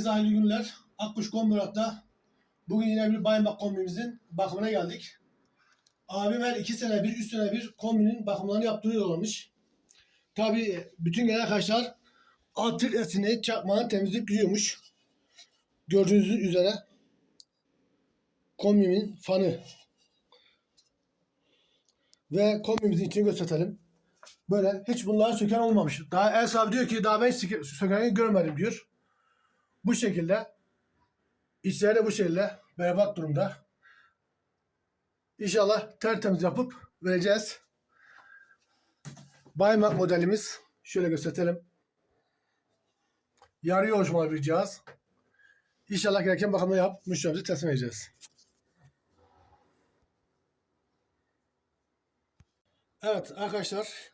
Herkese hayırlı günler. Akkuş Komburat'ta bugün yine bir Baymak kombimizin bakımına geldik. Abim her iki sene bir, üç sene bir kombinin bakımlarını yaptırıyorlarmış. Tabi bütün gelen arkadaşlar alt filtresini çakmağını temizleyip gidiyormuş. Gördüğünüz üzere kombimin fanı ve kombimizin içini gösterelim. Böyle hiç bunları söken olmamış. Daha El diyor ki daha ben sökeni görmedim diyor. Bu şekilde içleri de bu şekilde berbat durumda. İnşallah tertemiz yapıp vereceğiz. Baymak modelimiz. Şöyle gösterelim. Yarı yoğuşmalı bir cihaz. İnşallah gereken bakımını yap, müşterimize teslim edeceğiz. Evet arkadaşlar.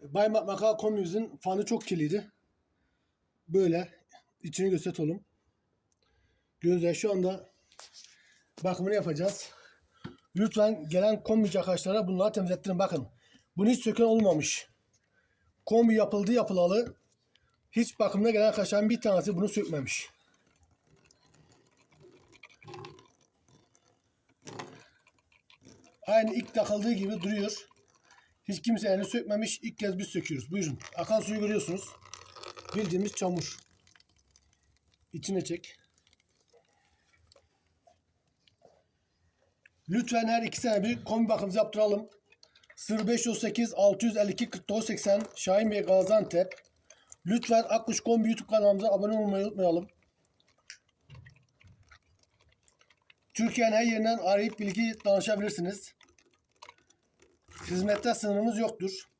Baymak Maka kombimizin fanı çok kirliydi. Böyle içini gösterelim. Gözler şu anda bakımını yapacağız. Lütfen gelen kombici arkadaşlara bunları temizlettirin. Bakın. Bunu hiç söken olmamış. Kombi yapıldı yapılalı. Hiç bakımına gelen arkadaşların bir tanesi bunu sökmemiş. Aynı ilk takıldığı gibi duruyor. Hiç kimse elini sökmemiş. İlk kez biz söküyoruz. Buyurun. Akan suyu görüyorsunuz. Bildiğimiz çamur. İçine çek. Lütfen her iki sene bir kombi bakımımızı yaptıralım. 0538 652 49 80 Şahin Bey Gaziantep. Lütfen Akkuş Kombi YouTube kanalımıza abone olmayı unutmayalım. Türkiye'nin her yerinden arayıp bilgi danışabilirsiniz. Hizmette sınırımız yoktur.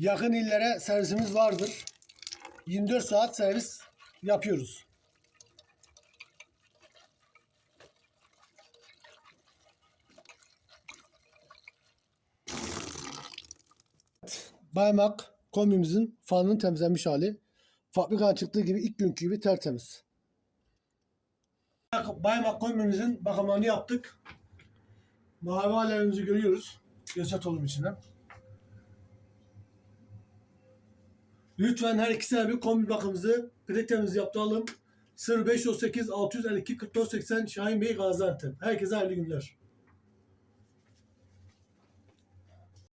Yakın illere servisimiz vardır. 24 saat servis yapıyoruz. Baymak kombimizin fanının temizlenmiş hali. Fabrikadan çıktığı gibi ilk günkü gibi tertemiz. Baymak kombimizin bakımlarını yaptık. Mavi alevimizi görüyoruz. Göset olum içine. Lütfen her iki sene bir kombi bakımımızı kreditemizi yaptıralım. 0538 652 44 80 Şahin Bey Gaziantep. Herkese hayırlı günler.